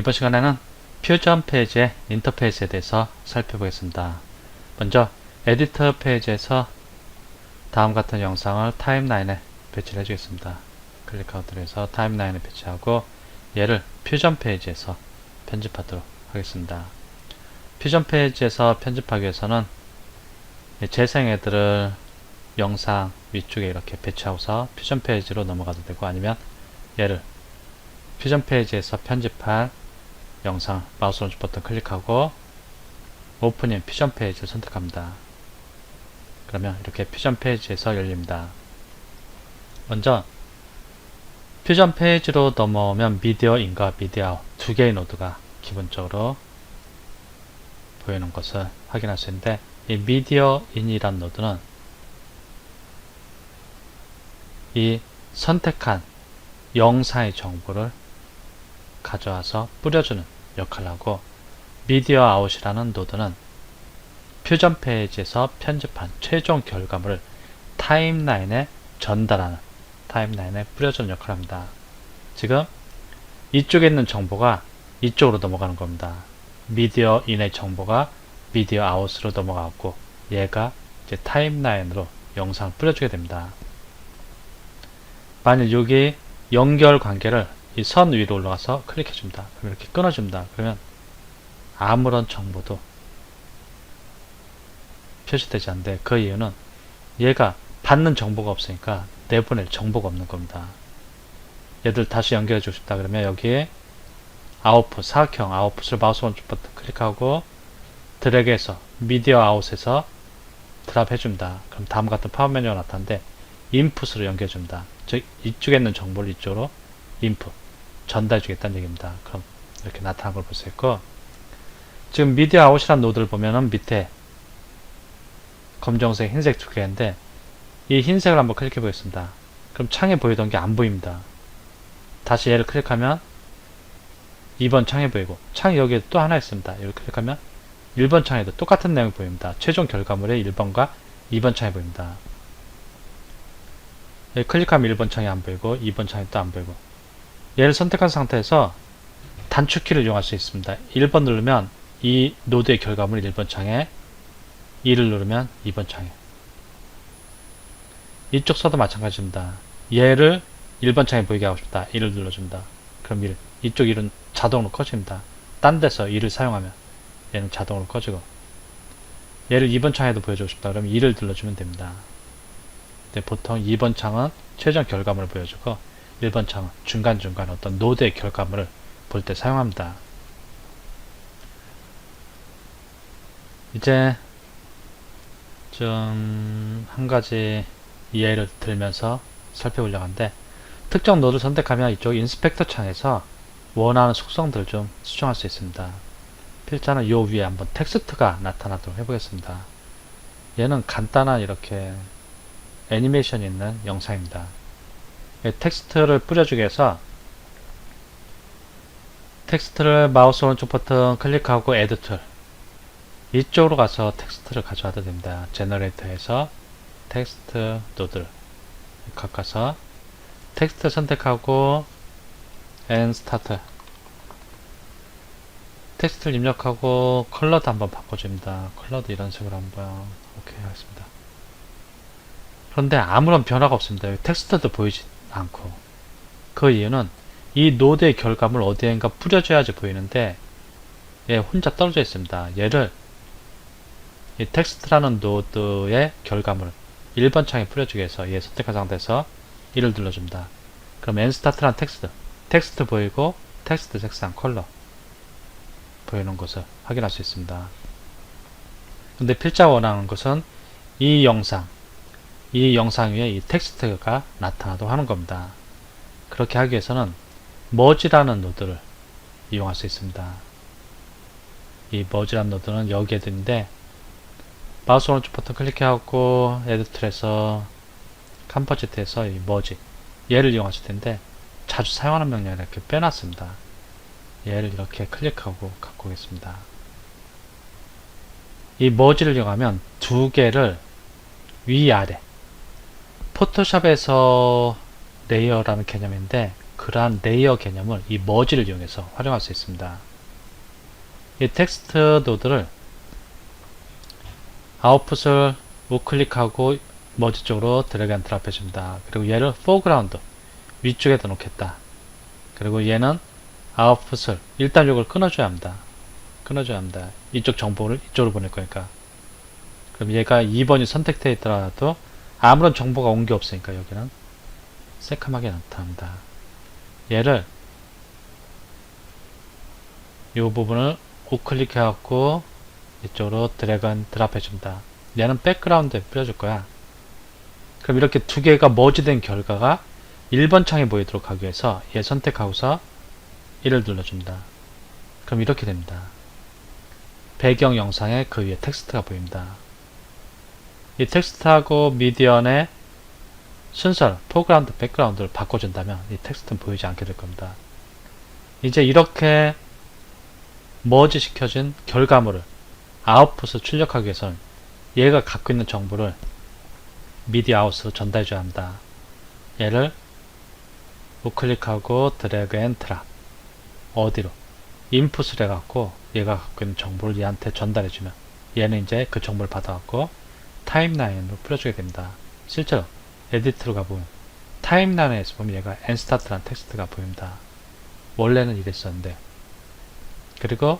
이번 시간에는 퓨전 페이지의 인터페이스에 대해서 살펴보겠습니다. 먼저 에디터 페이지에서 다음 같은 영상을 타임라인에 배치를 해주겠습니다. 클릭 아웃을 해서 타임라인에 배치하고 얘를 퓨전 페이지에서 편집하도록 하겠습니다. 퓨전 페이지에서 편집하기 위해서는 이 재생 애들을 영상 위쪽에 이렇게 배치하고서 퓨전 페이지로 넘어가도 되고 아니면 얘를 퓨전 페이지에서 편집한 영상 마우스 오른쪽 버튼 클릭하고 오픈인 퓨전 페이지를 선택합니다. 그러면 이렇게 퓨전 페이지에서 열립니다. 먼저 퓨전 페이지로 넘어오면 미디어 인과 미디어 아웃 두 개의 노드가 기본적으로 보이는 것을 확인할 수 있는데 이 미디어 인이란 노드는 이 선택한 영상의 정보를 가져와서 뿌려주는 역할을 하고 미디어 아웃이라는 노드는 퓨전 페이지에서 편집한 최종 결과물을 타임라인에 전달하는 타임라인에 뿌려주는 역할을 합니다. 지금 이쪽에 있는 정보가 이쪽으로 넘어가는 겁니다. 미디어 인의 정보가 미디어 아웃으로 넘어가고 얘가 이제 타임라인으로 영상을 뿌려주게 됩니다. 만약 여기 연결 관계를 이 선 위로 올라가서 클릭해 줍니다. 그럼 이렇게 끊어줍니다. 그러면 아무런 정보도 표시되지 않는데 그 이유는 얘가 받는 정보가 없으니까 내보낼 정보가 없는 겁니다. 얘들 다시 연결해 주고 싶다 그러면 여기에 아웃풋, 사각형 아웃풋을 마우스 오른쪽 버튼 클릭하고 드래그해서 미디어 아웃에서 드랍 해줍니다. 그럼 다음과 같은 파워 메뉴가 나타나는데 인풋으로 연결해 줍니다. 즉 이쪽에 있는 정보를 이쪽으로 인풋 전달해 주겠다는 얘기입니다. 그럼 이렇게 나타난 걸 볼 수 있고 지금 미디어 아웃이라는 노드를 보면은 밑에 검정색, 흰색 두 개인데 이 흰색을 한번 클릭해 보겠습니다. 그럼 창에 보이던 게 안 보입니다. 다시 얘를 클릭하면 2번 창에 보이고 창이 여기에 또 하나 있습니다. 여기 클릭하면 1번 창에도 똑같은 내용이 보입니다. 최종 결과물의 1번과 2번 창에 보입니다. 클릭하면 1번 창이 안 보이고 2번 창이 또 안 보이고 얘를 선택한 상태에서 단축키를 이용할 수 있습니다. 1번 누르면 이 노드의 결과물이 1번 창에 2를 누르면 2번 창에 이쪽 서도 마찬가지입니다. 얘를 1번 창에 보이게 하고 싶다. 1을 눌러줍니다. 그럼 1, 이쪽 1은 자동으로 꺼집니다. 딴 데서 2를 사용하면 얘는 자동으로 꺼지고 얘를 2번 창에도 보여주고 싶다. 그럼 2를 눌러주면 됩니다. 보통 2번 창은 최종 결과물을 보여주고 1번 창은 중간중간 어떤 노드의 결과물을 볼 때 사용합니다. 이제 좀 한 가지 예를 들면서 살펴보려고 하는데 특정 노드를 선택하면 이쪽 인스펙터 창에서 원하는 속성들을 좀 수정할 수 있습니다. 필자는 요 위에 한번 텍스트가 나타나도록 해보겠습니다. 얘는 간단한 이렇게 애니메이션이 있는 영상입니다. 이 텍스트를 뿌려주기 위해서 텍스트를 마우스 오른쪽 버튼 클릭하고 에드 툴 이쪽으로 가서 텍스트를 가져와도 됩니다. 제너레이터에서 텍스트 노드를 가까서 텍스트 선택하고 and start 텍스트를 입력하고 컬러도 한번 바꿔줍니다. 컬러도 이런 식으로 한번 오케이 하겠습니다. 그런데 아무런 변화가 없습니다. 텍스트도 보이지 않고 그 이유는 이 노드의 결과물 어디엔가 뿌려줘야지 보이는데 얘 혼자 떨어져 있습니다. 얘를 이 텍스트라는 노드의 결과물을 1번 창에 뿌려주기 위해서 얘 선택한 상태에서 1을 눌러줍니다. 그럼 엔스타트란 텍스트 텍스트 보이고 텍스트 색상 컬러 보이는 것을 확인할 수 있습니다. 근데 필자 원하는 것은 이 영상 이 영상 위에 이 텍스트가 나타나도록 하는 겁니다. 그렇게 하기 위해서는 머지라는 노드를 이용할 수 있습니다. 이 머지라는 노드는 여기에 있는데 마우스 오른쪽 버튼 클릭하고 에디트에서 컴포지트에서 이 머지 얘를 이용하실 텐데 자주 사용하는 명령을 이렇게 빼놨습니다. 얘를 이렇게 클릭하고 갖고 오겠습니다. 이 머지를 이용하면 두 개를 위아래 포토샵에서 레이어라는 개념인데 그러한 레이어 개념을 이 머지를 이용해서 활용할 수 있습니다. 이 텍스트 노드를 아웃풋을 우클릭하고 머지 쪽으로 드래그 앤 드랍 해줍니다. 그리고 얘를 포그라운드 위쪽에다 놓겠다. 그리고 얘는 아웃풋을 일단 이걸 끊어줘야 합니다. 끊어줘야 합니다. 이쪽 정보를 이쪽으로 보낼 거니까. 그럼 얘가 2번이 선택되어 있더라도 아무런 정보가 온 게 없으니까 여기는 새카맣게 나타납니다. 얘를 이 부분을 우클릭해갖고 이쪽으로 드래그 앤 드랍 해줍니다. 얘는 백그라운드에 뿌려줄 거야. 그럼 이렇게 두 개가 머지된 결과가 1번 창에 보이도록 하기 위해서 얘 선택하고서 1을 눌러줍니다. 그럼 이렇게 됩니다. 배경 영상에 그 위에 텍스트가 보입니다. 이 텍스트하고 미디언의 순서를 포그라운드, 백그라운드를 바꿔준다면 이 텍스트는 보이지 않게 될 겁니다. 이제 이렇게 머지 시켜진 결과물을 아웃풋을 출력하기 위해서는 얘가 갖고 있는 정보를 미디 아웃으로 전달해 줘야 합니다. 얘를 우클릭하고 드래그 앤 드랍 어디로 인풋을 해갖고 얘가 갖고 있는 정보를 얘한테 전달해 주면 얘는 이제 그 정보를 받아갖고 타임라인으로 풀어주게 됩니다. 실제로 에디트로 가보면 타임라인에서 보면 얘가 엔스타트라는 텍스트가 보입니다. 원래는 이랬었는데 그리고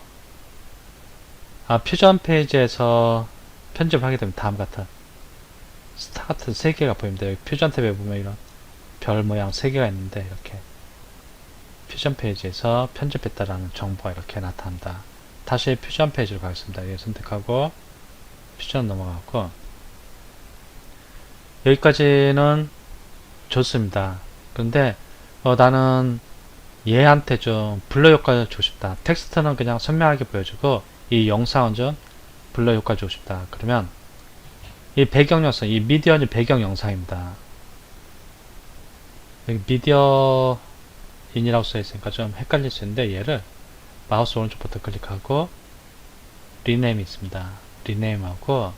아, 퓨전 페이지에서 편집하게 되면 다음 같은 스타 같은 세 개가 보입니다. 여기 퓨전 탭에 보면 이런 별 모양 세 개가 있는데 이렇게 퓨전 페이지에서 편집했다라는 정보가 이렇게 나타난다. 다시 퓨전 페이지로 가겠습니다. 얘 선택하고 퓨전 넘어가고 여기까지는 좋습니다. 그런데 어, 나는 얘한테 좀 블러 효과를 주고 싶다. 텍스트는 그냥 선명하게 보여주고 이 영상은 좀 블러 효과 주고 싶다. 그러면 이 배경 영상, 이 미디어는 배경 영상입니다. 여기 미디어 인이라고 써 있으니까 좀 헷갈릴 수 있는데 얘를 마우스 오른쪽 버튼 클릭하고 리네임이 있습니다. 리네임하고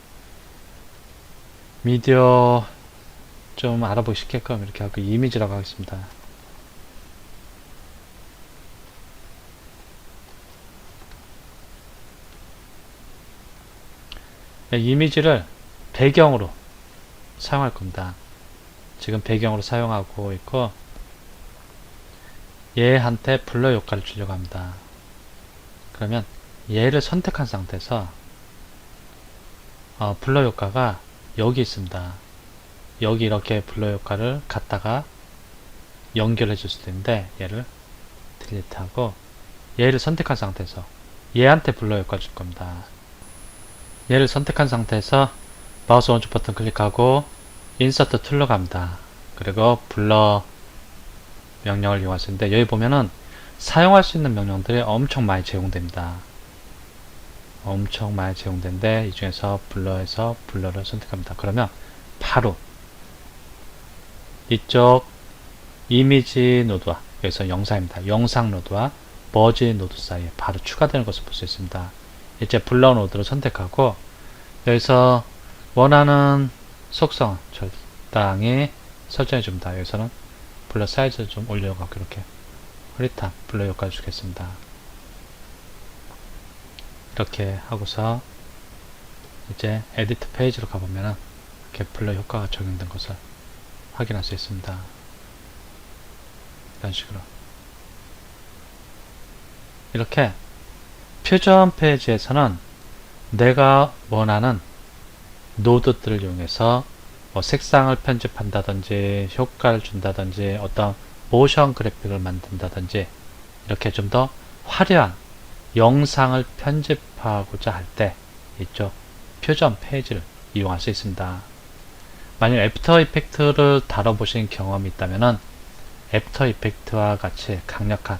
미디어 좀 알아보기 쉽게끔 이렇게 하고 이미지라고 하겠습니다. 네, 이미지를 배경으로 사용할 겁니다. 지금 배경으로 사용하고 있고 얘한테 블러 효과를 주려고 합니다. 그러면 얘를 선택한 상태에서 어, 블러 효과가 여기 있습니다. 여기 이렇게 블러 효과를 갖다가 연결해 줄 수도 있는데 얘를 딜리트하고 얘를 선택한 상태에서 얘한테 블러 효과 줄 겁니다. 얘를 선택한 상태에서 마우스 오른쪽 버튼 클릭하고 인서트 툴로 갑니다. 그리고 블러 명령을 이용할 수 있는데 여기 보면은 사용할 수 있는 명령들이 엄청 많이 제공됩니다. 엄청 많이 제공되는데 이 중에서 블러에서 블러를 선택합니다. 그러면 바로 이쪽 이미지 노드와 여기서 영상입니다. 영상 노드와 머지 노드 사이에 바로 추가되는 것을 볼 수 있습니다. 이제 블러 노드를 선택하고 여기서 원하는 속성 적당히 설정해 줍니다. 여기서는 블러 사이즈를 좀 올려갖고 이렇게 흐릿한 블러 효과를 주겠습니다. 이렇게 하고서 이제 에디트 페이지로 가보면은 블러 효과가 적용된 것을 확인할 수 있습니다. 이런 식으로 이렇게 표전 페이지에서는 내가 원하는 노드들을 이용해서 뭐 색상을 편집한다든지 효과를 준다든지 어떤 모션 그래픽을 만든다든지 이렇게 좀 더 화려한 영상을 편집하고자 할 때 이쪽 표전 페이지를 이용할 수 있습니다. 만약 애프터 이펙트를 다뤄보신 경험이 있다면 애프터 이펙트와 같이 강력한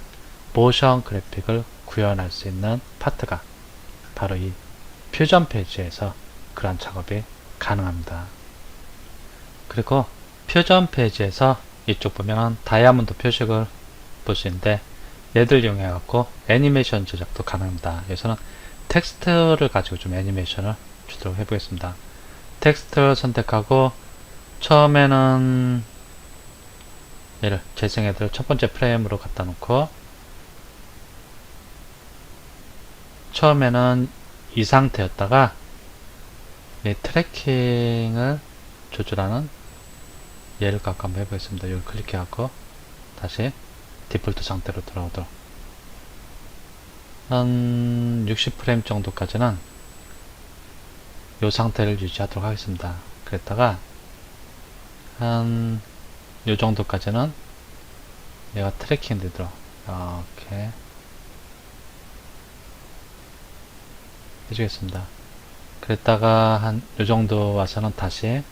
모션 그래픽을 구현할 수 있는 파트가 바로 이 표전 페이지에서 그러한 작업이 가능합니다. 그리고 표전 페이지에서 이쪽 보면 다이아몬드 표식을 볼 수 있는데 얘들 이용해 갖고 애니메이션 제작도 가능합니다. 여기서는 텍스트를 가지고 좀 애니메이션을 주도록 해보겠습니다. 텍스트를 선택하고 처음에는 얘를 재생 헤드를 첫 번째 프레임으로 갖다 놓고 처음에는 이 상태였다가 이 트래킹을 조절하는 얘를 갖고 한번 해보겠습니다. 여기 클릭해갖고 다시 디폴트 상태로 돌아오도록 한 60프레임 정도까지는 이 상태를 유지하도록 하겠습니다. 그랬다가 한 이 정도까지는 얘가 트래킹 되도록 이렇게 해주겠습니다. 그랬다가 한 이 정도 와서는 다시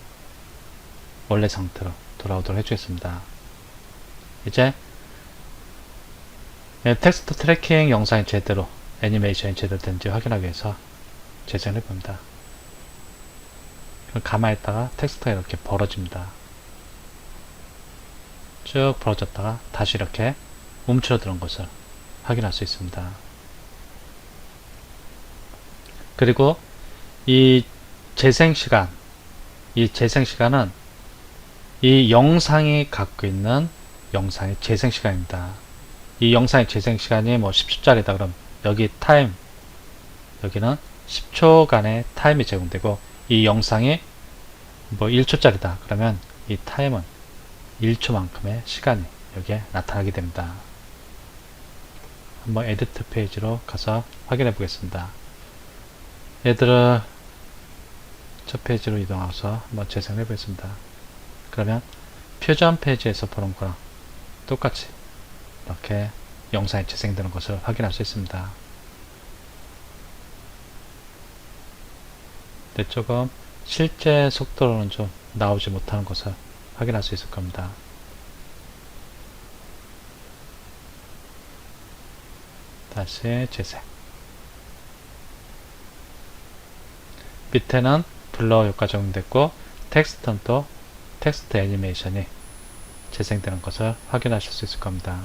원래 상태로 돌아오도록 해주겠습니다. 이제 예, 텍스트 트래킹 영상이 제대로 애니메이션이 제대로 된지 확인하기 위해서 재생을 해봅니다. 가만히 있다가 텍스트가 이렇게 벌어집니다. 쭉 벌어졌다가 다시 이렇게 움츠러드는 것을 확인할 수 있습니다. 그리고 이 재생 시간, 이 재생 시간은 이 영상이 갖고 있는 영상의 재생 시간입니다. 이 영상의 재생 시간이 뭐 10초짜리다 그럼 여기 타임 여기는 10초간의 타임이 제공되고 이 영상이 뭐 1초짜리다 그러면 이 타임은 1초만큼의 시간이 여기에 나타나게 됩니다. 한번 에디트 페이지로 가서 확인해 보겠습니다. 얘들을 첫 페이지로 이동해서 한번 재생해 보겠습니다. 그러면 표전 페이지에서 보는 거랑 똑같이 이렇게 영상이 재생되는 것을 확인할 수 있습니다. 근데 조금 실제 속도로는 좀 나오지 못하는 것을 확인할 수 있을 겁니다. 다시 재생. 밑에는 블러 효과 적용됐고 텍스트는 또 텍스트 애니메이션이 재생되는 것을 확인하실 수 있을 겁니다.